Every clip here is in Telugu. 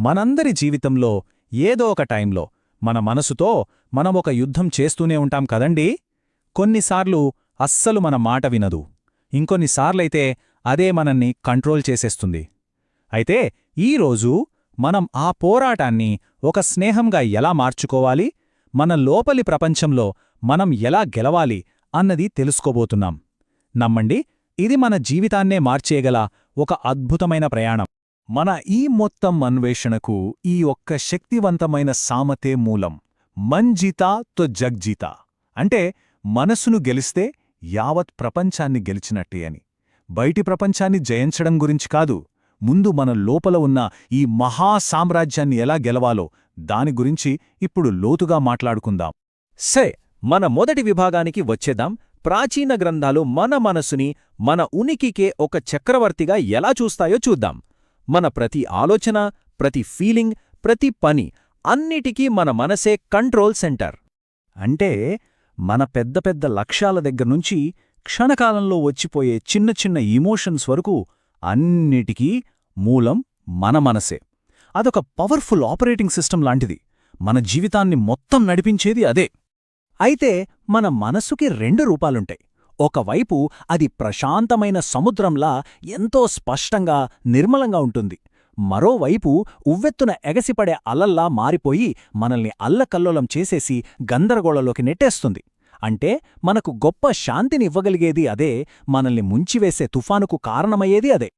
మనందరి జీవితంలో ఏదో ఒక టైంలో మన మనసుతో మనం ఒక యుద్ధం చేస్తూనే ఉంటాం కదండీ? కొన్నిసార్లు అస్సలు మన మాట వినదు. ఇంకొన్నిసార్లైతే అదే మనల్ని కంట్రోల్ చేసేస్తుంది. అయితే ఈరోజు మనం ఆ పోరాటాన్ని ఒక స్నేహంగా ఎలా మార్చుకోవాలి? మన లోపలి ప్రపంచంలో మనం ఎలా గెలవాలి? అన్నది తెలుసుకోబోతున్నాం. నమ్మండి ఇది మన జీవితాన్నే మార్చేయగల ఒక అద్భుతమైన ప్రయాణం. మన ఈ మొత్తం అన్వేషణకు ఈ ఒక్క శక్తివంతమైన సామతే మూలం. మన్జీతా తో జగ్జీతా అంటే మనసును గెలిస్తే యావత్ ప్రపంచాన్ని గెలిచినట్టే అని. బయటి ప్రపంచాన్ని జయించడం గురించి కాదు ముందు మన లోపల ఉన్న ఈ మహా సామ్రాజ్యాన్ని ఎలా గెలవాలో దాని గురించి ఇప్పుడు లోతుగా మాట్లాడుకుందాం. సరే మన మొదటి విభాగానికి వచ్చేద్దాం. ప్రాచీన గ్రంథాలు మన మనసుని మన ఉనికికే ఒక చక్రవర్తిగా ఎలా చూస్తాయో చూద్దాం. మన ప్రతి ఆలోచన ప్రతి ఫీలింగ్ ప్రతి పని అన్నిటికీ మన మనసే కంట్రోల్ సెంటర్. అంటే మన పెద్ద పెద్ద లక్ష్యాల దగ్గర్నుంచి క్షణకాలంలో వచ్చిపోయే చిన్న చిన్న ఇమోషన్స్ వరకు అన్నిటికీ మూలం మన మనసే. అదొక పవర్ఫుల్ ఆపరేటింగ్ సిస్టమ్ లాంటిది. మన జీవితాన్ని మొత్తం నడిపించేది అదే. అయితే మన మనసుకి రెండు రూపాలుంటాయి. ఒకవైపు అది ప్రశాంతమైన సముద్రంలా ఎంతో స్పష్టంగా నిర్మలంగా ఉంటుంది. మరోవైపు ఉవ్వెత్తున ఎగసిపడే అలల్లా మారిపోయి మనల్ని అల్లకల్లోలం చేసేసి గందరగోళంలోకి నెట్టేస్తుంది. అంటే మనకు గొప్ప శాంతినివ్వగలిగేది అదే మనల్ని ముంచివేసే తుఫానుకు కారణమయ్యేది అదే.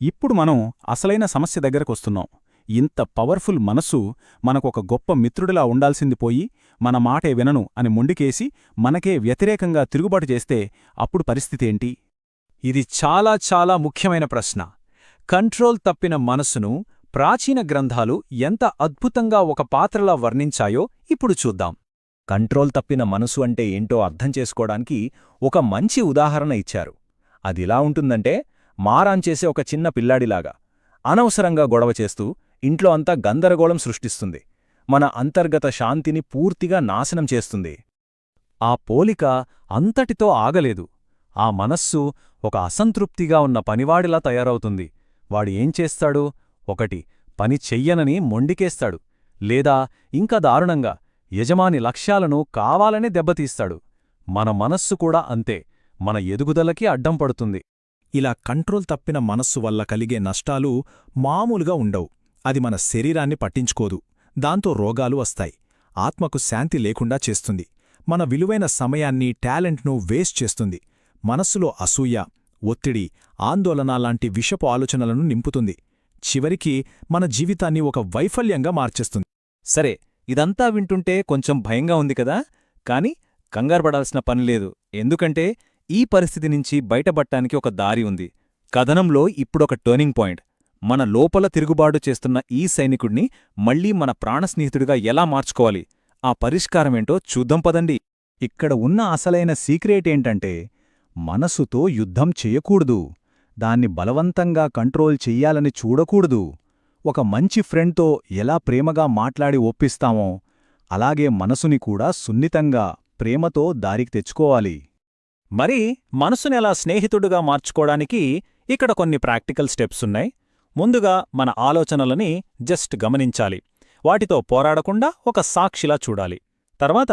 ఇప్పుడు మనం అసలైన సమస్య దగ్గరకొస్తున్నాం ఇంత పవర్ఫుల్ మనస్సు మనకొక గొప్ప మిత్రుడిలా ఉండాల్సింది పోయి మన మాటే వినను అని మొండికేసి మనకే వ్యతిరేకంగా తిరుగుబాటు చేస్తే అప్పుడు పరిస్థితేంటి? ఇది చాలా చాలా ముఖ్యమైన ప్రశ్న. కంట్రోల్ తప్పిన మనస్సును ప్రాచీన గ్రంథాలు ఎంత అద్భుతంగా ఒక పాత్రలా వర్ణించాయో ఇప్పుడు చూద్దాం. కంట్రోల్ తప్పిన మనసు అంటే ఏంటో అర్థం చేసుకోవడానికి ఒక మంచి ఉదాహరణ ఇచ్చారు. అదిలా ఉంటుందంటే మారాన్ చేసే ఒక చిన్న పిల్లాడిలాగా అనవసరంగా గొడవ చేస్తూ ఇంట్లో అంతా గందరగోళం సృష్టిస్తుంది. మన అంతర్గత శాంతిని పూర్తిగా నాశనం చేస్తుంది. ఆ పోలిక అంతటితో ఆగలేదు. ఆ మనస్సు ఒక అసంతృప్తిగా ఉన్న పనివాడిలా తయారవుతుంది. వాడు ఏం చేస్తాడు? ఒకటి పని చెయ్యనని మొండికేస్తాడు. లేదా ఇంకా దారుణంగా యజమాని లక్ష్యాలను కావాలనే దెబ్బతీస్తాడు. మన మనస్సు కూడా అంతే. మన ఎదుగుదలకి అడ్డం పడుతుంది. ఇలా కంట్రోల్ తప్పిన మనస్సు వల్ల కలిగే నష్టాలు మామూలుగా ఉండవు. అది మన శరీరాన్ని పట్టించుకోదు. దాంతో రోగాలు వస్తాయి. ఆత్మకు శాంతి లేకుండా చేస్తుంది. మన విలువైన సమయాన్ని టాలెంట్ను వేస్ట్ చేస్తుంది. మనస్సులో అసూయ ఒత్తిడి ఆందోళన లాంటి విషపు ఆలోచనలను నింపుతుంది. చివరికి మన జీవితాన్ని ఒక వైఫల్యంగా మార్చేస్తుంది. సరే ఇదంతా వింటుంటే కొంచెం భయంగా ఉంది కదా? కాని కంగారుపడాల్సిన పనిలేదు ఎందుకంటే ఈ పరిస్థితి నుంచి బయటపడటానికి ఒక దారి ఉంది. కథనంలో ఇప్పుడొక టర్నింగ్ పాయింట్ మన లోపల తిరుగుబాటు చేస్తున్న ఈ సైనికుడిని మళ్ళీ మన ప్రాణస్నేహితుడిగా ఎలా మార్చుకోవాలి? ఆ పరిష్కారమేంటో చూద్దాం పదండి. ఇక్కడ ఉన్న అసలైన సీక్రెట్ ఏంటంటే మనసుతో యుద్ధం చెయ్యకూడదు దాన్ని బలవంతంగా కంట్రోల్ చెయ్యాలని చూడకూడదు. ఒక మంచి ఫ్రెండ్తో ఎలా ప్రేమగా మాట్లాడి ఒప్పిస్తామో అలాగే మనసుని కూడా సున్నితంగా ప్రేమతో దారికి తెచ్చుకోవాలి. మరి మనసునెలా స్నేహితుడుగా మార్చుకోవడానికి ఇక్కడ కొన్ని ప్రాక్టికల్ స్టెప్స్ ఉన్నాయి. ముందుగా మన ఆలోచనలని జస్ట్ గమనించాలి. వాటితో పోరాడకుండా ఒక సాక్షిలా చూడాలి. తర్వాత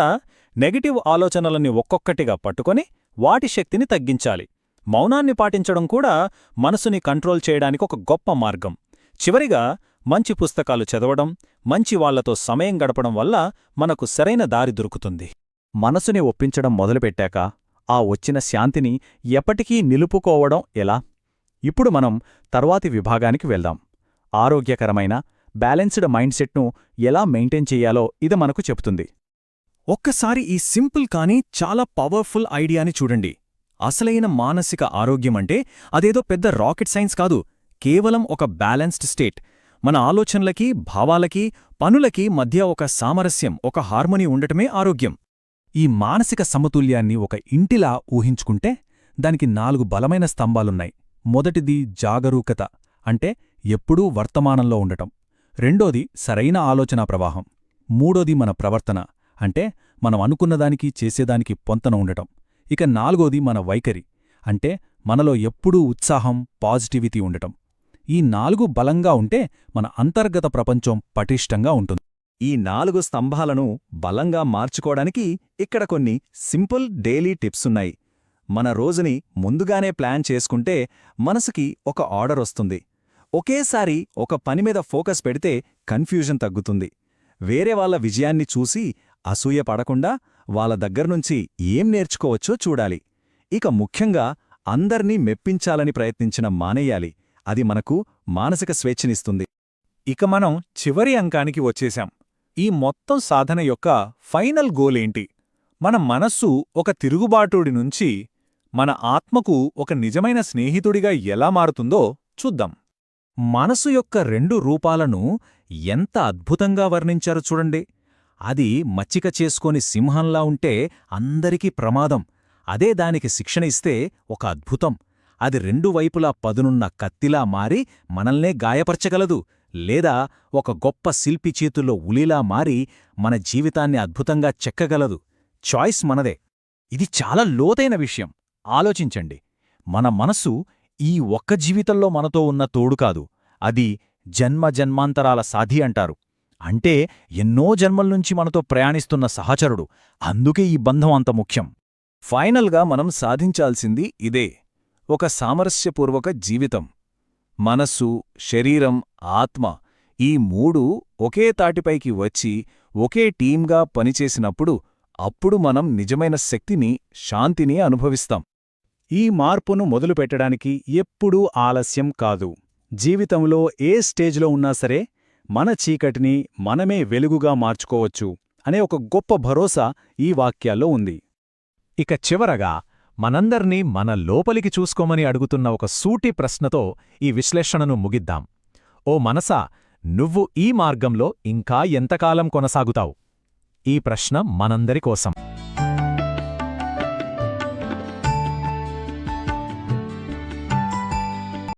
నెగటివ్ ఆలోచనలని ఒక్కొక్కటిగా పట్టుకొని వాటి శక్తిని తగ్గించాలి. మౌనాన్ని పాటించడం కూడా మనసుని కంట్రోల్ చేయడానికి ఒక గొప్ప మార్గం. చివరిగా మంచి పుస్తకాలు చదవడం మంచి వాళ్ళతో సమయం గడపడం వల్ల మనకు సరైన దారి దొరుకుతుంది. మనసుని ఒప్పించడం మొదలుపెట్టాక ఆ వచ్చిన శాంతిని ఎప్పటికీ నిలుపుకోవడం ఎలా? ఇప్పుడు మనం తర్వాతి విభాగానికి వెళ్దాం. ఆరోగ్యకరమైన బ్యాలెన్స్డ్ మైండ్ సెట్ను ఎలా మెయింటైన్ చెయ్యాలో ఇది మనకు చెబుతుంది. ఒక్కసారి ఈ సింపుల్ కానీ చాలా పవర్ఫుల్ ఐడియాని చూడండి. అసలైన మానసిక ఆరోగ్యమంటే అదేదో పెద్ద రాకెట్ సైన్స్ కాదు. కేవలం ఒక బ్యాలెన్స్డ్ స్టేట్. మన ఆలోచనలకి భావాలకి పనులకి మధ్య ఒక సామరస్యం ఒక హార్మోని ఉండటమే ఆరోగ్యం. ఈ మానసిక సమతుల్యాన్ని ఒక ఇంటిలా ఊహించుకుంటే దానికి నాలుగు బలమైన స్తంభాలున్నాయి. మొదటిది జాగరూకత అంటే ఎప్పుడూ వర్తమానంలో ఉండటం. రెండోది సరైన ఆలోచనా ప్రవాహం. మూడోది మన ప్రవర్తన అంటే మనం అనుకున్నదానికి చేసేదానికి పొంతన ఉండటం. ఇక నాలుగోది మన వైఖరి అంటే మనలో ఎప్పుడూ ఉత్సాహం పాజిటివిటీ ఉండటం. ఈ నాలుగు బలంగా ఉంటే మన అంతర్గత ప్రపంచం పటిష్టంగా ఉంటుంది. ఈ నాలుగు స్తంభాలను బలంగా మార్చుకోవడానికి ఇక్కడ కొన్ని సింపుల్ డైలీ టిప్సున్నాయి మన రోజుని ముందుగానే ప్లాన్ చేసుకుంటే మనసుకి ఒక ఆర్డర్ వస్తుంది. ఒకేసారి ఒక పని మీద ఫోకస్ పెడితే కన్ఫ్యూజన్ తగ్గుతుంది. వేరే వాళ్ళ విజయాన్ని చూసి అసూయ పడకుండా వాళ్ళ దగ్గర్నుంచి ఏం నేర్చుకోవచ్చో చూడాలి. ఇక ముఖ్యంగా అందర్నీ మెప్పించాలని ప్రయత్నించిన మానేయాలి. అది మనకు మానసిక స్వేచ్ఛనిస్తుంది. ఇక మనం చివరి అంకానికి వచ్చేశాం. ఈ మొత్తం సాధన యొక్క ఫైనల్ గోలేంటి? మన మనస్సు ఒక తిరుగుబాటుడి నుంచి మన ఆత్మకు ఒక నిజమైన స్నేహితుడిగా ఎలా మారుతుందో చూద్దాం. మనసు యొక్క రెండు రూపాలను ఎంత అద్భుతంగా వర్ణించారు చూడండి. అది మచ్చిక చేసుకొని సింహంలా ఉంటే అందరికీ ప్రమాదం. అదే దానికి శిక్షణ ఇస్తే ఒక అద్భుతం. అది రెండు వైపులా పదునున్న కత్తిలా మారి మనల్నే గాయపరచగలదు. లేదా ఒక గొప్ప శిల్పి చేతుల్లో ఉలిలా మారి మన జీవితాన్ని అద్భుతంగా చెక్కగలదు. చాయిస్ మనదే. ఇది చాలా లోతైన విషయం. ఆలోచించండి. మన మనసు ఈ ఒక్క జీవితంలో మనతో ఉన్న తోడు కాదు. అది జన్మ జన్మాంతరాల సాధి అంటారు. అంటే ఎన్నో జన్మల్నుంచి మనతో ప్రయాణిస్తున్న సహచరుడు. అందుకే ఈ బంధం అంత ముఖ్యం. ఫైనల్గా మనం సాధించాల్సింది ఇదే. ఒక సామరస్యపూర్వక జీవితం. మనస్సు శరీరం ఆత్మ ఈ మూడు ఒకే తాటిపైకి వచ్చి ఒకే టీంగా పనిచేసినప్పుడు అప్పుడు మనం నిజమైన శక్తిని శాంతిని అనుభవిస్తాం. ఈ మార్పును మొదలుపెట్టడానికి ఎప్పుడూ ఆలస్యం కాదు. జీవితంలో ఏ స్టేజ్లో ఉన్నా సరే మన చీకటిని మనమే వెలుగుగా మార్చుకోవచ్చు అనే ఒక గొప్ప భరోసా ఈ వాక్యాల్లో ఉంది. ఇక చివరగా మనందర్నీ మన లోపలికి చూసుకోమని అడుగుతున్న ఒక సూటి ప్రశ్నతో ఈ విశ్లేషణను ముగిద్దాం. ఓ మనసా నువ్వు ఈ మార్గంలో ఇంకా ఎంతకాలం కొనసాగుతావు? ఈ ప్రశ్న మనందరికోసం